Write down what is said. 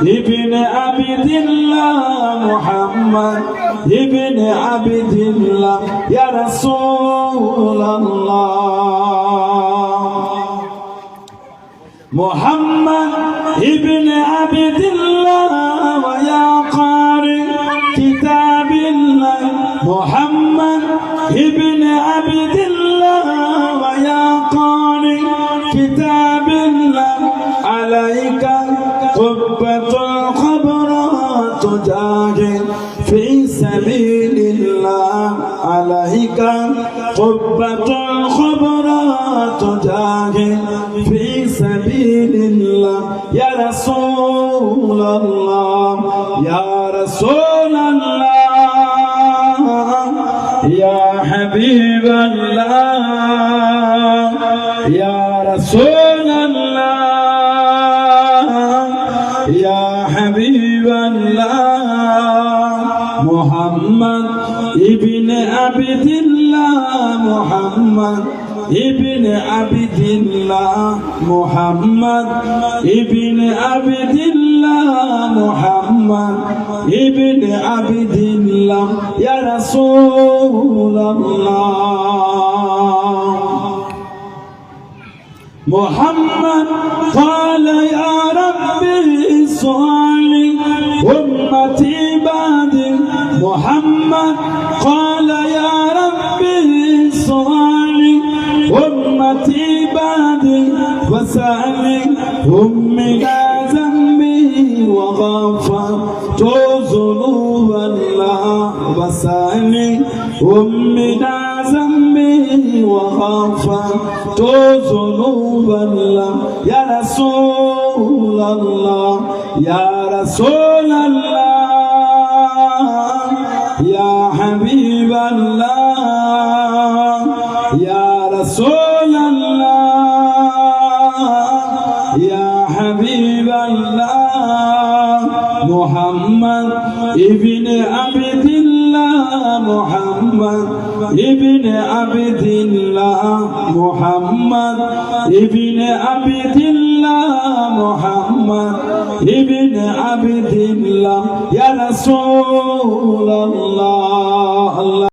ابن عبد الله محمد ابن عبد الله. يا رسول الله. محمد ابن عبد الله ويا قارئ كتاب الله. محمد ابن عبد الله ويا قارئ كتاب الله. عليك قبة سبيل الله عليك قبة الخبر تجاهد في سبيل الله يا رسول الله يا رسول الله يا حبيب الله يا رسول الله يا حبيب الله محمد ابن عبد الله محمد ابن عبد الله محمد ابن عبد الله محمد ابن عبد الله يا رسول الله. محمد قال يا ربي صل أمتي. محمد قال يا ربي صل أمتي بعد وسألهم من ذنبي وغفرت ذنوب الله وسألهم من ذنبي وغفرت ذنوب الله يا رسول الله يا رسول الله. হাবিবাল্লাহ ইয়া রাসূলুল্লাহ ইয়া হাবিবাল্লাহ মুহাম্মদ ইবনে আবদুল্লাহ মুহাম্মদ ইবনে আবদুল্লাহ মুহাম্মদ ইবনে আবদুল্লাহ মুহাম্মদ الله محمد ابن عبد الله محمد ابن عبد الله يا رسول الله